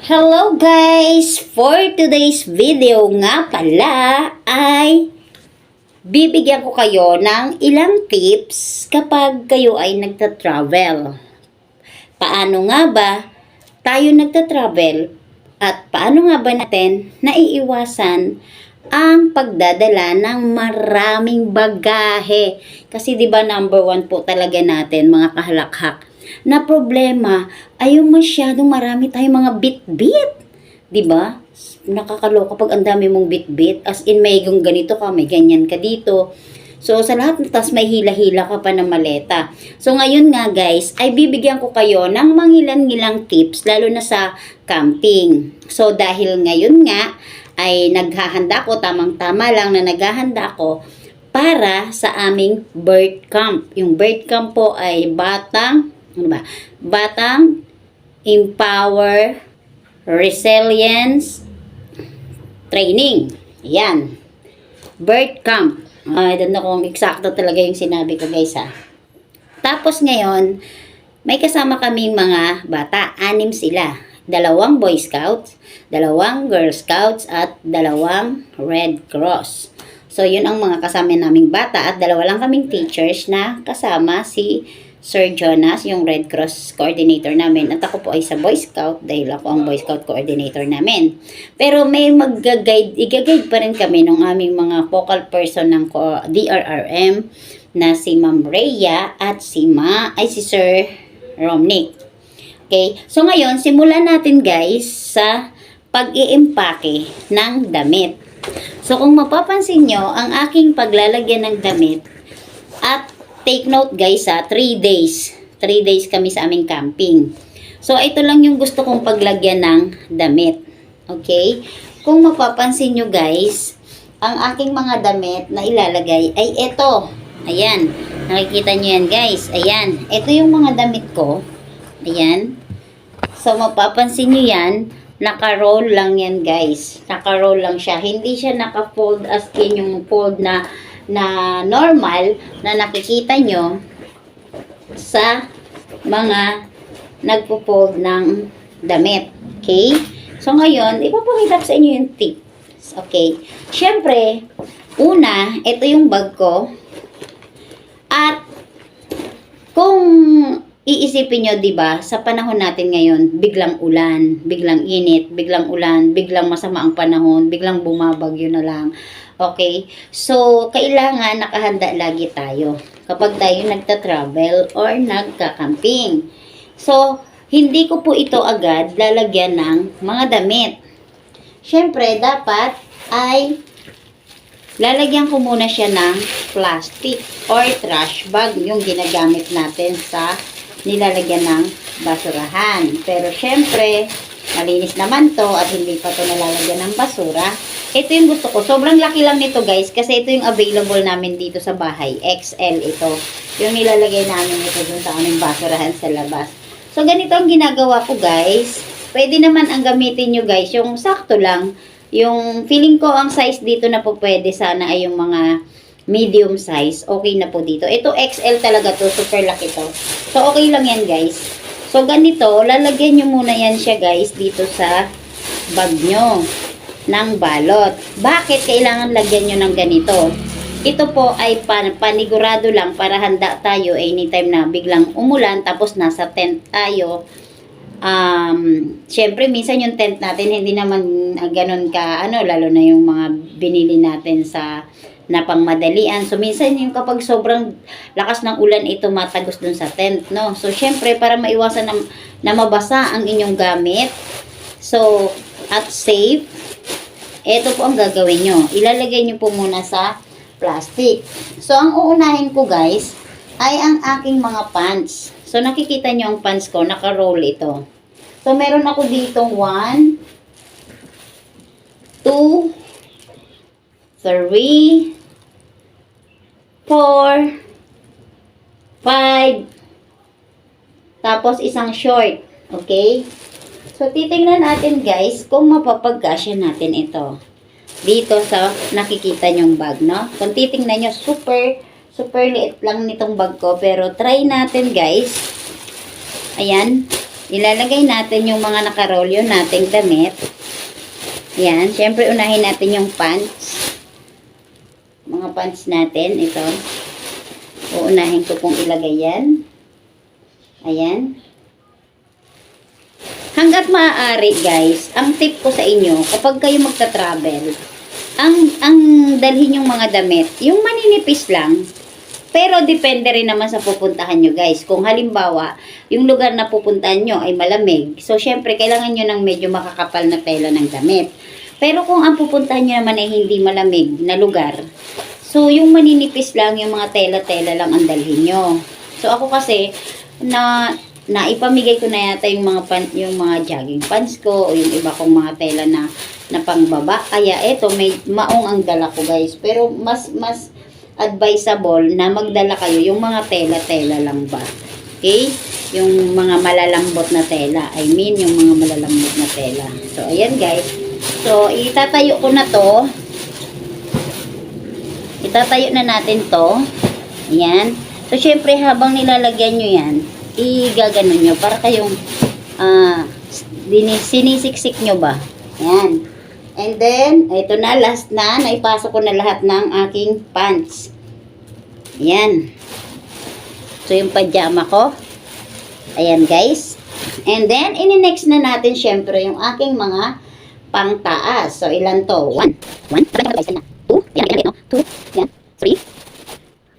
Hello guys! For today's video nga pala ay bibigyan ko kayo ng ilang tips kapag kayo ay nagta-travel. Paano nga ba tayo nagta-travel at paano nga ba natin naiiwasan ang pagdadala ng maraming bagahe. Kasi 'di ba number one po talaga natin mga kahalakhak na problema ay yung masyadong marami tayong mga bit-bit. 'Di ba? Nakakaloka pag ang dami mong bit-bit. As in may yung ganito ka, may ganyan ka dito. So, sa lahat ng tas may hila-hila ka pa ng maleta. So, ngayon nga guys, ay bibigyan ko kayo ng mangilan-ngilang tips, lalo na sa camping. So, dahil ngayon nga, ay naghahanda ko, tamang-tama lang na naghahanda ko para sa aming bird camp. Yung bird camp po ay batang, ano ba? Batang Empower Resilience Training. Yan. Bird camp. I don't know kung eksakto talaga yung sinabi ko guys ha. Tapos ngayon, may kasama kaming mga bata. Anim sila. Dalawang Boy Scouts, dalawang Girl Scouts, at dalawang Red Cross. So, yun ang mga kasama naming bata at dalawa lang kaming teachers na kasama si Sir Jonas, yung Red Cross coordinator namin. At ako po ay sa Boy Scout dahil ako ang Boy Scout coordinator namin. Pero may mag-guide, i-guide pa rin kami ng aming mga focal person ng DRRM na si Ma'am Rhea at si Ma, ay si Sir Romnick. Okay? So ngayon, simulan natin guys sa pag-iimpake ng damit. So kung mapapansin nyo, ang aking paglalagyan ng damit at take note guys ha, 3 days. 3 days kami sa aming camping. So ito lang yung gusto kong paglagyan ng damit. Okay? Kung mapapansin nyo guys, ang aking mga damit na ilalagay ay ito. Ayan. Nakikita nyo yan guys. Ayan. Ito yung mga damit ko. Ayan. So, mapapansin nyo yan, naka-roll lang yan guys. Naka-roll lang siya. Hindi siya naka-fold as in yung fold na na normal na nakikita nyo sa mga nagpo-fold ng damit. Okay? So, ngayon, ipapakita sa inyo yung tips. Okay? Siyempre, una, ito yung bag ko. At, kung iisipin nyo, di ba, sa panahon natin ngayon, biglang ulan, biglang init, biglang ulan, biglang masama ang panahon, biglang bumabagyo na lang. Okay? So, kailangan nakahanda lagi tayo kapag tayo nagta-travel or nagka-camping. So, hindi ko po ito agad lalagyan ng mga damit. Siyempre, dapat ay lalagyan ko muna siya ng plastic or trash bag yung ginagamit natin sa nilalagyan ng basurahan. Pero syempre, malinis naman to at hindi pa to nalalagyan ng basura. Ito yung gusto ko. Sobrang laki lang nito guys kasi ito yung available namin dito sa bahay. XL ito. Yung nilalagay namin ito dun sa aming basurahan sa labas. So ganito ang ginagawa ko guys. Pwede naman ang gamitin nyo guys yung sakto lang. Yung feeling ko ang size dito na po pwede sana ay yung mga medium size. Okay na po dito. Ito XL talaga to. Super laki to. So okay lang yan guys. So ganito, lalagyan nyo muna yan siya guys dito sa bag nyo ng balot. Bakit kailangan lagyan nyo ng ganito? Ito po ay pan panigurado lang para handa tayo anytime na biglang umulan tapos nasa tent tayo. Um, syempre minsan yung tent natin hindi naman ah, ganun ka ano lalo na yung mga binili natin sa na pangmadalian. So minsan yung kapag sobrang lakas ng ulan ito matagos dun sa tent, no? So syempre para maiwasan na, na mabasa ang inyong gamit. So at safe ito po ang gagawin nyo. Ilalagay nyo po muna sa plastic. So, ang uunahin ko guys, ay ang aking mga pants. So, nakikita nyo ang pants ko, naka-roll ito. So, meron ako dito 1, 2, 3, 4, 5, tapos isang short. Okay? So, titingnan natin guys kung mapapagkasya natin ito. Dito sa nakikita nyong bag, no? Kung titingnan nyo, super, super liit lang nitong bag ko. Pero try natin guys. Ayan. ilalagay natin yung mga nakarolyo nating damit. Yan. Siyempre, unahin natin yung pants. Mga pants natin. Ito. Uunahin ko pong ilagay yan. Ayan. Hanggat maaari, guys, ang tip ko sa inyo, kapag kayo magta-travel, ang, ang dalhin yung mga damit, yung maninipis lang, pero depende rin naman sa pupuntahan nyo, guys. Kung halimbawa, yung lugar na pupuntahan nyo ay malamig, so syempre, kailangan nyo ng medyo makakapal na tela ng damit. Pero kung ang pupuntahan nyo naman ay hindi malamig na lugar, so yung maninipis lang, yung mga tela-tela lang ang dalhin nyo. So ako kasi, na na ipamigay ko na yata yung mga pan, yung mga jogging pants ko o yung iba kong mga tela na na pangbaba. Kaya eto may maong ang dala ko guys. Pero mas mas advisable na magdala kayo yung mga tela-tela lang ba. Okay? Yung mga malalambot na tela. I mean, yung mga malalambot na tela. So, ayan guys. So, itatayo ko na to. Itatayo na natin to. Ayan. So, syempre, habang nilalagyan nyo yan, igagano nyo para kayong dini- sinisiksik nyo ba. Ayan. And then, ito na, last na, naipasok ko na lahat ng aking pants. Ayan. So, yung pajama ko. Ayan, guys. And then, ini-next na natin, syempre, yung aking mga pangtaas. So, ilan to? One. One. Tapos na, guys. Na. Two. Ayan, ayan, ayan, no? Two. Ayan. Three.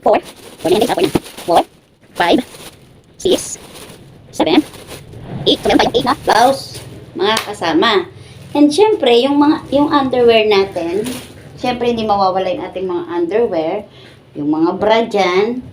Four. Four na, guys. Four na. Four. Five. Six. Seven. Eight. So, meron tayong eight na. Blouse. Mga kasama. And syempre, yung mga yung underwear natin, syempre hindi mawawala yung ating mga underwear, yung mga bra dyan.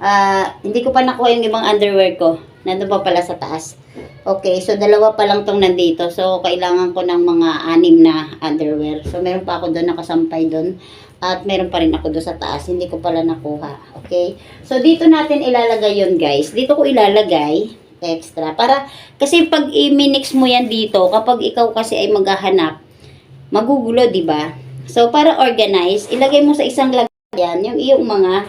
Ah, hindi ko pa nakuha yung ibang underwear ko. Nandun pa pala sa taas. Okay, so dalawa pa lang tong nandito. So, kailangan ko ng mga anim na underwear. So, meron pa ako doon nakasampay doon. At meron pa rin ako doon sa taas. Hindi ko pala nakuha. Okay? So, dito natin ilalagay yon guys. Dito ko ilalagay extra. Para, kasi pag i-minix mo yan dito, kapag ikaw kasi ay maghahanap, magugulo, ba? So, para organize, ilagay mo sa isang lagyan yung iyong mga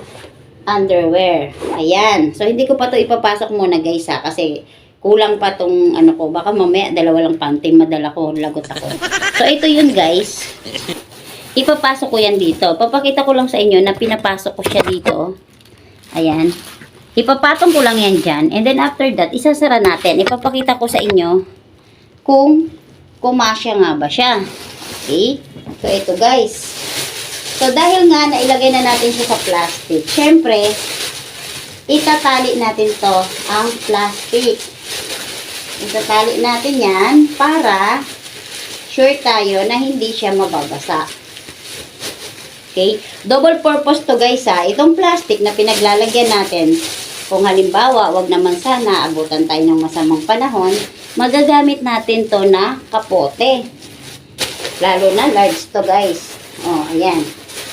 underwear. Ayan. So, hindi ko pa to ipapasok muna guys ha, kasi kulang pa tong ano ko. Baka mamaya dalawa lang panty, madala ko, lagot ako. So, ito yun guys. Ipapasok ko yan dito. Papakita ko lang sa inyo na pinapasok ko siya dito. Ayan. Ipapatong ko lang yan dyan. And then after that, isasara natin. Ipapakita ko sa inyo kung kumasya nga ba siya. Okay? So, ito guys. So, dahil nga nailagay na natin siya sa plastic, syempre, itatali natin to ang plastic. Itatali natin yan para sure tayo na hindi siya mababasa. Okay? Double purpose to guys ha. Itong plastic na pinaglalagyan natin, kung halimbawa, wag naman sana, abutan tayo ng masamang panahon, magagamit natin to na kapote. Lalo na large to guys. Oh, ayan.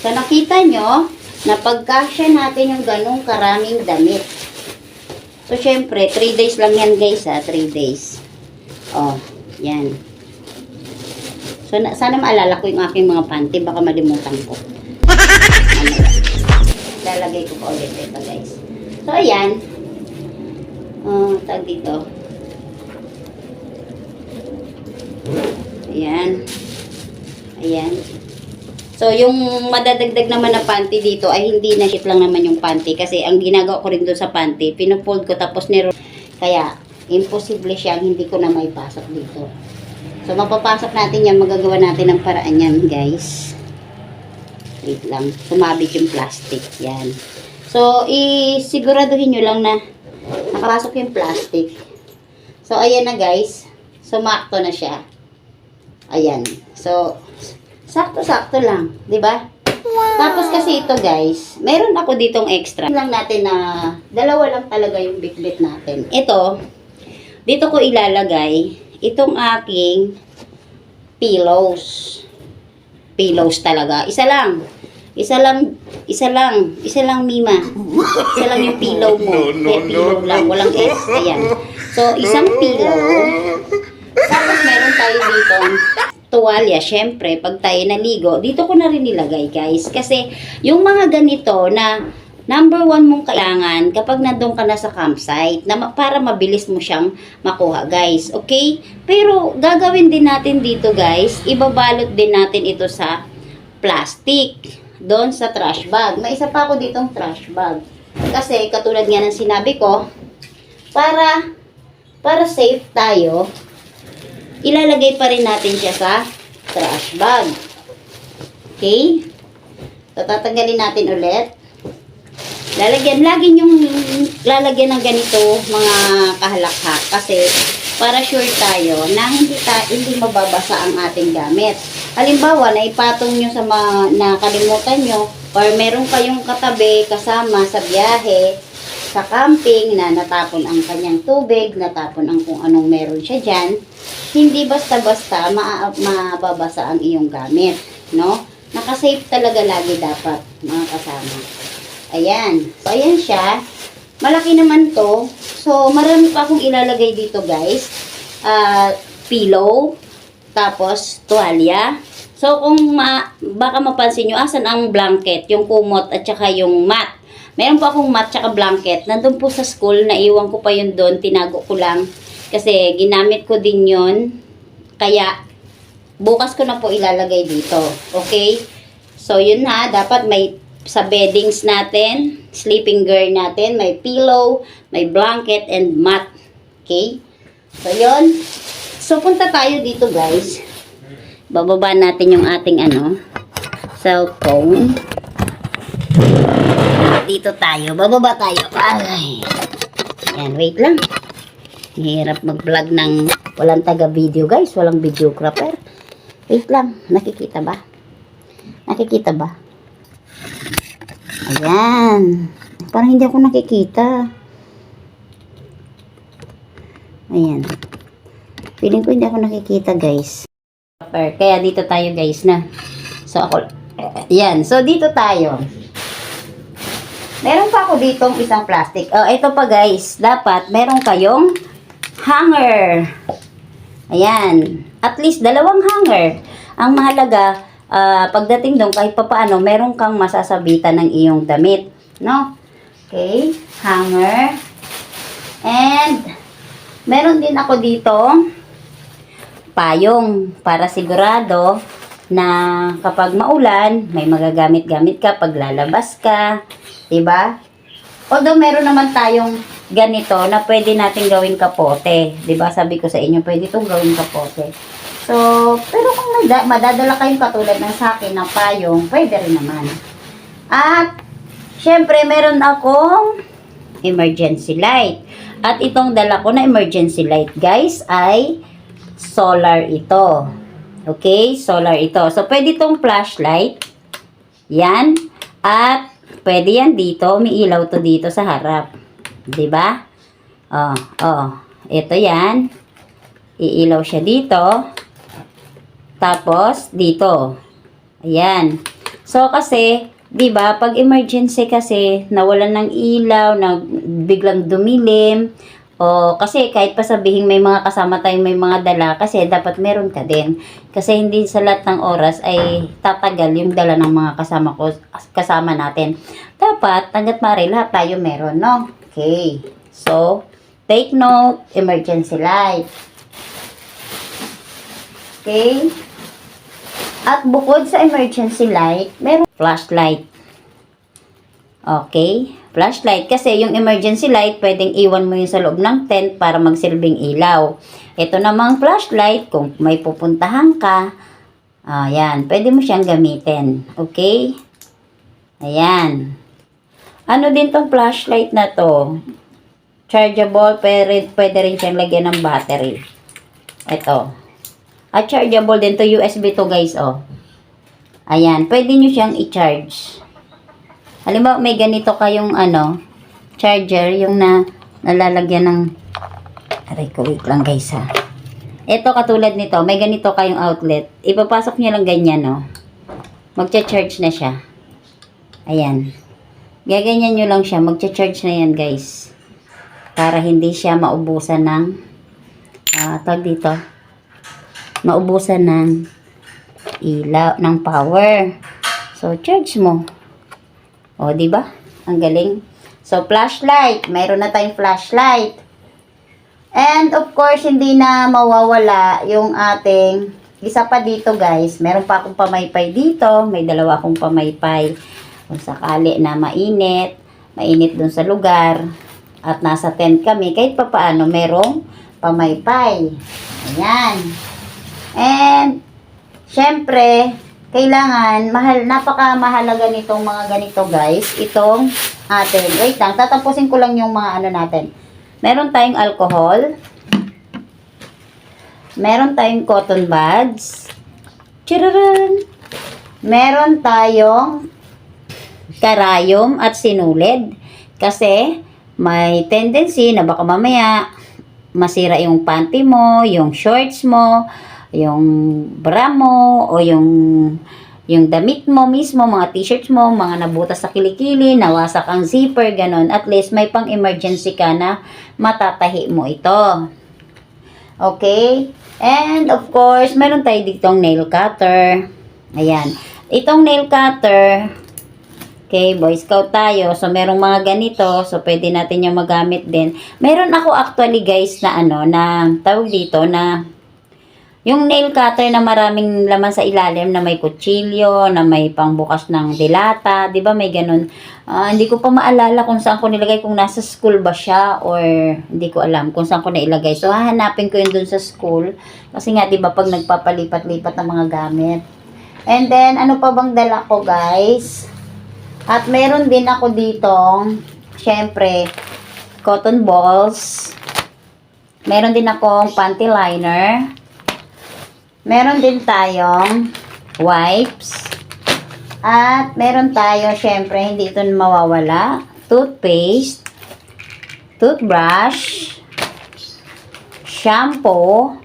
So, nakita nyo, na pagkasya natin yung ganong karaming damit. So, syempre, 3 days lang yan guys ha, 3 days. Oh, yan. So, na, sana maalala ko yung aking mga panty, baka malimutan ko. Ano, lalagay ko pa ulit ito guys. So, ayan. Oh, tag dito. Ayan. Ayan. So, yung madadagdag naman na panty dito ay hindi na shit lang naman yung panty. Kasi ang ginagawa ko rin doon sa panty, pinufold ko tapos niro. Kaya, imposible siyang hindi ko na may pasok dito. So, mapapasok natin yan, magagawa natin ng paraan yan, guys. Wait lang. Sumabit yung plastic. Yan. So, isiguraduhin nyo lang na nakapasok yung plastic. So, ayan na guys. Sumakto na siya. Ayan. So, sakto-sakto lang. 'di ba? Tapos kasi ito guys, meron ako ditong extra. Lang natin na dalawa lang talaga yung bikbit natin. Ito, dito ko ilalagay itong aking pillows. Pillows talaga. Isa lang. Isa lang, isa lang, isa lang Mima. Isa lang yung pillow mo. Kaya pillow lang, walang S. Ayan. So, isang pillow. Tapos meron tayo dito tuwalya, syempre, pag tayo naligo, dito ko na rin nilagay, guys. Kasi, yung mga ganito na number one mong kailangan kapag nandun ka na sa campsite na para mabilis mo siyang makuha guys. Okay? Pero gagawin din natin dito guys, ibabalot din natin ito sa plastic doon sa trash bag. May isa pa ako ditong trash bag. Kasi katulad nga ng sinabi ko, para para safe tayo, ilalagay pa rin natin siya sa trash bag. Okay? So, tatanggalin natin ulit. Lalagyan, lagi yung lalagyan ng ganito mga kahalakhak kasi para sure tayo na hindi, ta, hindi mababasa ang ating gamit. Halimbawa, naipatong nyo sa mga nakalimutan nyo or meron kayong katabi kasama sa biyahe, sa camping na natapon ang kanyang tubig, natapon ang kung anong meron siya dyan, hindi basta-basta ma- mababasa ang iyong gamit, no? Nakasafe talaga lagi dapat, mga kasama. Ayan. So, ayan siya. Malaki naman to. So, marami pa akong ilalagay dito, guys. Ah, pillow. Tapos, tuwalya. So, kung ma baka mapansin nyo, asan ang blanket, yung kumot at saka yung mat. Meron po akong mat tsaka blanket. Nandun po sa school, naiwan ko pa yun doon, tinago ko lang. Kasi ginamit ko din yun. Kaya, bukas ko na po ilalagay dito. Okay? So, yun na. Dapat may sa beddings natin, sleeping gear natin, may pillow, may blanket, and mat. Okay? So, yun. So, punta tayo dito, guys. Bababa natin yung ating ano, cellphone. Dito tayo. Bababa tayo. Ay. Yan, wait lang. Hirap mag-vlog ng walang taga-video, guys. Walang videographer. Wait lang. Nakikita ba? Nakikita ba? Ayan. Parang hindi ako nakikita. Ayan. Feeling ko hindi ako nakikita, guys. Kaya dito tayo, guys, na. So, ako, ayan. So, dito tayo. Meron pa ako ditong isang plastic. Oh, ito pa, guys. Dapat, meron kayong hanger. Ayan. At least, dalawang hanger. Ang mahalaga, ah, pagdating doon, kahit pa paano, meron kang masasabitan ng iyong damit. No? Okay. Hanger. And, meron din ako dito, payong para sigurado na kapag maulan, may magagamit-gamit ka pag lalabas ka, 'di ba? Although meron naman tayong ganito na pwede natin gawing kapote, 'di ba? Sabi ko sa inyo, pwede itong gawing kapote. So, pero kung may da- madadala kayong katulad ng sa akin ng payong, pwede rin naman. At syempre meron akong emergency light. At itong dala ko na emergency light, guys, ay solar ito. Okay? Solar ito. So, pwede itong flashlight. Yan. At, pwede yan dito. May ilaw to dito sa harap. ba? Oh, oh. Ito yan. Iilaw siya dito. Tapos, dito. Ayan. So, kasi, ba, pag emergency kasi, nawalan ng ilaw, na biglang dumilim, o kasi kahit pa sabihin may mga kasama tayong may mga dala, kasi dapat meron ka din. Kasi hindi sa lahat ng oras ay tatagal yung dala ng mga kasama ko, kasama natin. Dapat, hanggat maaari, lahat tayo meron, no? Okay. So, take note, emergency light. Okay. At bukod sa emergency light, meron flashlight. Okay? Flashlight. Kasi yung emergency light, pwedeng iwan mo yun sa loob ng tent para magsilbing ilaw. Ito namang flashlight, kung may pupuntahan ka, ayan, pwede mo siyang gamitin. Okay? Ayan. Ano din tong flashlight na to? Chargeable, pwede, pwede rin siyang lagyan ng battery. Ito. At chargeable din to USB to guys, oh. Ayan, pwede nyo siyang i-charge. Halimbawa, may ganito kayong ano, charger, yung na nalalagyan ng aray ko, wait lang guys ha. Ito katulad nito, may ganito kayong outlet. Ipapasok nyo lang ganyan, no. Magcha-charge na siya. Ayan. Gaganyan nyo lang siya, magcha-charge na yan guys. Para hindi siya maubusan ng, ah, tag dito, maubusan ng ilaw, ng power. So, charge mo. O, di ba? Ang galing. So, flashlight. Mayroon na tayong flashlight. And of course, hindi na mawawala yung ating isa pa dito guys. Meron pa akong pamaypay dito. May dalawa akong pamaypay. Kung sakali na mainit. Mainit dun sa lugar. At nasa tent kami. Kahit pa paano, merong pamaypay. Ayan. And, syempre, kailangan, mahal, napaka mahalaga nitong mga ganito guys. Itong atin. Wait lang, tatapusin ko lang yung mga ano natin. Meron tayong alcohol. Meron tayong cotton buds. Chiraran! Meron tayong karayom at sinulid. Kasi may tendency na baka mamaya masira yung panty mo, yung shorts mo, yung bra mo, o yung yung damit mo mismo, mga t-shirts mo, mga nabutas sa kilikili, nawasak ang zipper, ganon. At least may pang emergency ka na matatahi mo ito. Okay? And of course, meron tayo ditong nail cutter. Ayan. Itong nail cutter, okay, Boy Scout tayo. So, merong mga ganito. So, pwede natin yung magamit din. Meron ako actually guys na ano, na tawag dito na yung nail cutter na maraming laman sa ilalim na may kutsilyo, na may pangbukas ng dilata, 'di ba may ganun. Ah, hindi ko pa maalala kung saan ko nilagay kung nasa school ba siya or hindi ko alam kung saan ko nailagay. So hahanapin ko 'yun dun sa school kasi nga 'di ba pag nagpapalipat-lipat ng mga gamit. And then ano pa bang dala ko, guys? At meron din ako dito, syempre, cotton balls. Meron din akong panty liner. Meron din tayong wipes. At meron tayo, syempre, hindi ito mawawala. Toothpaste. Toothbrush. Shampoo.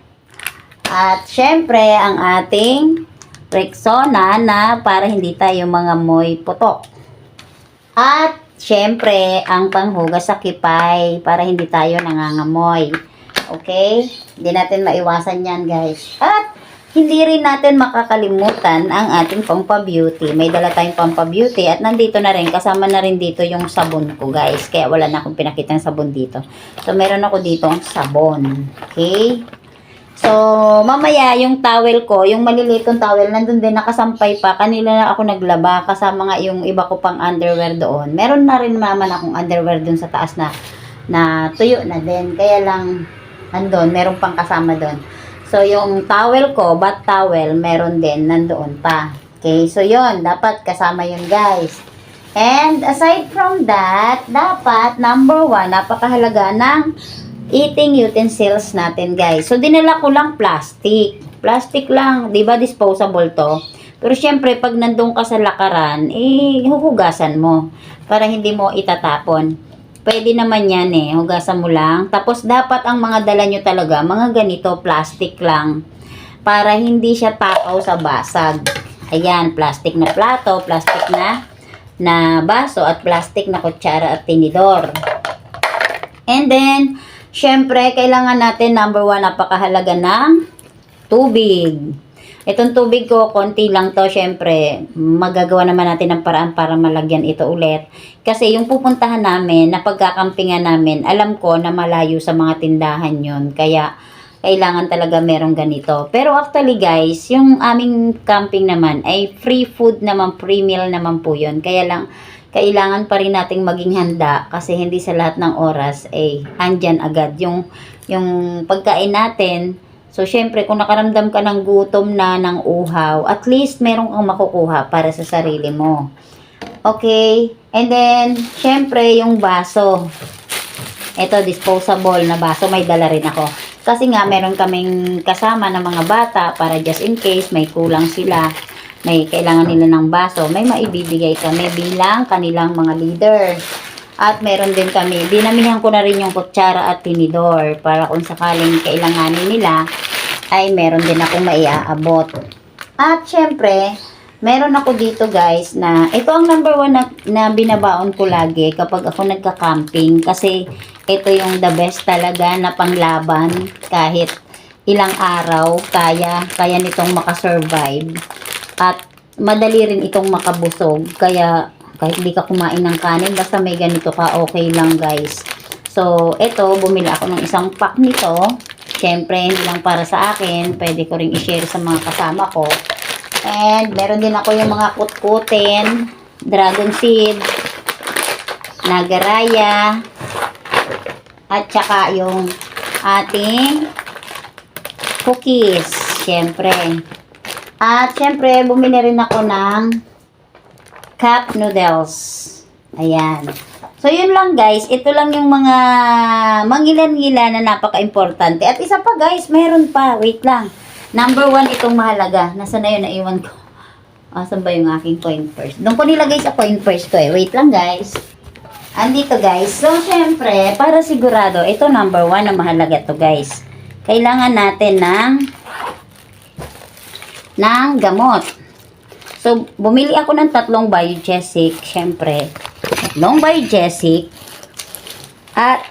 At syempre, ang ating Rexona na para hindi tayo mga moy putok. At syempre, ang panghugas sa kipay para hindi tayo nangangamoy. Okay? Hindi natin maiwasan yan, guys. At hindi rin natin makakalimutan ang ating pampa-beauty. May dala tayong pampa-beauty at nandito na rin, kasama na rin dito yung sabon ko, guys. Kaya wala na akong pinakitang sabon dito. So, meron ako dito sabon. Okay? So, mamaya yung towel ko, yung malilitong towel, nandun din nakasampay pa. Kanila na ako naglaba, kasama nga yung iba ko pang underwear doon. Meron na rin naman akong underwear doon sa taas na na tuyo na din. Kaya lang, andun, meron pang kasama doon. So, yung towel ko, bath towel, meron din, nandoon pa. Okay, so yon dapat kasama yun guys. And aside from that, dapat, number one, napakahalaga ng eating utensils natin guys. So, dinala ko lang plastic. Plastic lang, di ba disposable to? Pero syempre, pag nandun ka sa lakaran, eh, huhugasan mo para hindi mo itatapon. Pwede naman yan eh, hugasan mo lang. Tapos, dapat ang mga dala nyo talaga, mga ganito, plastic lang. Para hindi siya takaw sa basag. Ayan, plastic na plato, plastic na na baso at plastic na kutsara at tinidor. And then, syempre, kailangan natin, number one, napakahalaga ng tubig. Itong tubig ko, konti lang to, syempre, magagawa naman natin ng paraan para malagyan ito ulit. Kasi yung pupuntahan namin, na pagkakampingan namin, alam ko na malayo sa mga tindahan yon Kaya, kailangan talaga merong ganito. Pero actually guys, yung aming camping naman ay free food naman, free meal naman po yun. Kaya lang, kailangan pa rin nating maging handa kasi hindi sa lahat ng oras ay andyan agad yung, yung pagkain natin. So, syempre, kung nakaramdam ka ng gutom na, ng uhaw, at least meron kang makukuha para sa sarili mo. Okay? And then, syempre, yung baso. Ito, disposable na baso. May dala rin ako. Kasi nga, meron kaming kasama ng mga bata para just in case may kulang sila. May kailangan nila ng baso. May maibibigay kami bilang kanilang mga leader. At meron din kami, dinamihan ko na rin yung kutsara at tinidor para kung sakaling kailanganin nila, ay meron din akong maiaabot. At syempre, meron ako dito guys na, ito ang number one na, na binabaon ko lagi kapag ako nagka-camping kasi ito yung the best talaga na panglaban kahit ilang araw kaya, kaya nitong makasurvive. At madali rin itong makabusog kaya Kahit hindi ka kumain ng kanin, basta may ganito ka, okay lang guys. So, ito, bumili ako ng isang pack nito. Siyempre, hindi lang para sa akin. Pwede ko rin i-share sa mga kasama ko. And, meron din ako yung mga kutkutin, dragon seed, nagaraya, at saka yung ating cookies, syempre. At syempre, bumili rin ako ng cup noodles. Ayan. So, yun lang guys. Ito lang yung mga mangilan-ngilan na napaka-importante. At isa pa guys, meron pa. Wait lang. Number one itong mahalaga. Nasa na yun? Naiwan ko. Asan ba yung aking coin purse? Doon ko nilagay sa coin purse ko eh. Wait lang guys. Andito guys. So, syempre, para sigurado, ito number one na mahalaga to guys. Kailangan natin ng ng gamot. So, bumili ako ng tatlong biogesic, syempre. Tatlong biogesic at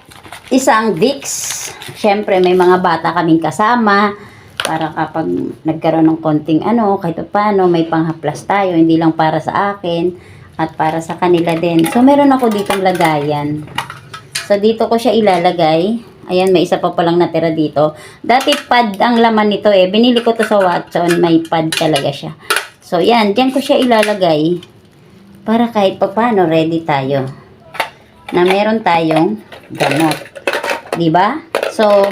isang Vicks. Syempre, may mga bata kaming kasama para kapag nagkaroon ng konting ano, kahit paano, may panghaplas tayo, hindi lang para sa akin at para sa kanila din. So, meron ako ditong lagayan. So, dito ko siya ilalagay. Ayan, may isa pa palang natira dito. Dati pad ang laman nito eh. Binili ko to sa Watson. May pad talaga siya. So, yan. Diyan ko siya ilalagay. Para kahit papano, ready tayo. Na meron tayong gamot. 'Di ba? So,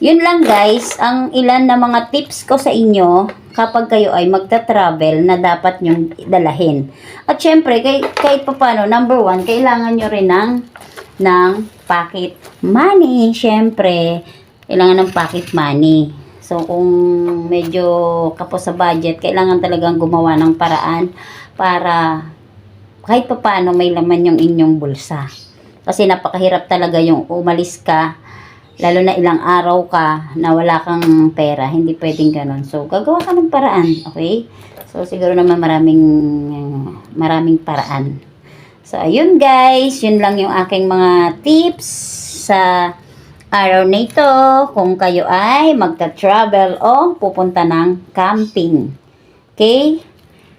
yun lang guys, ang ilan na mga tips ko sa inyo kapag kayo ay magta-travel na dapat nyong dalahin. At syempre, kay, kahit papano, number one, kailangan nyo rin ng, ng pocket money. Syempre, kailangan ng pocket money. So, kung medyo kapos sa budget, kailangan talagang gumawa ng paraan para kahit papano may laman yung inyong bulsa. Kasi napakahirap talaga yung umalis ka, lalo na ilang araw ka na wala kang pera, hindi pwedeng ganun. So, gagawa ka ng paraan, okay? So, siguro naman maraming, maraming paraan. So, ayun guys, yun lang yung aking mga tips sa araw na ito kung kayo ay magta-travel o pupunta ng camping. Okay?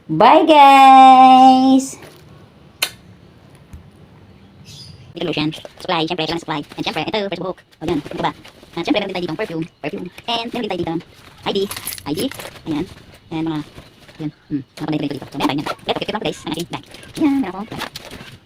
Bye guys! Illusion, supply, syempre, kailangan supply. And syempre, ito, Facebook. O yan, ito ba? And syempre, meron din tayo dito perfume, perfume. And meron din tayo dito ID, ID. Ayan. Ayan, mga, yun, hmm, mga panay dito. So, meron tayo yan. Ito, kikit lang guys, ang aking bag. Ayan, meron ako. bag.